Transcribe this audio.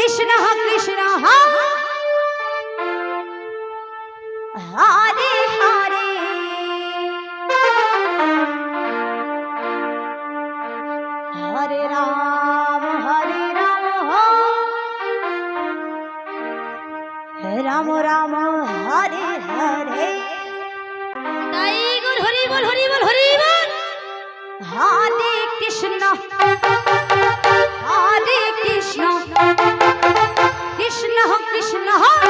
কৃষ্ণ কৃষ্ণ, হরে হরে। হরে রাম হরে রাম রাম রাম, হরে হরে। তাই গুর, হরি বল হরি বল হরি বল। হরে কৃষ্ণ। কৃষ্ণ কৃষ্ণ কৃষ্ণ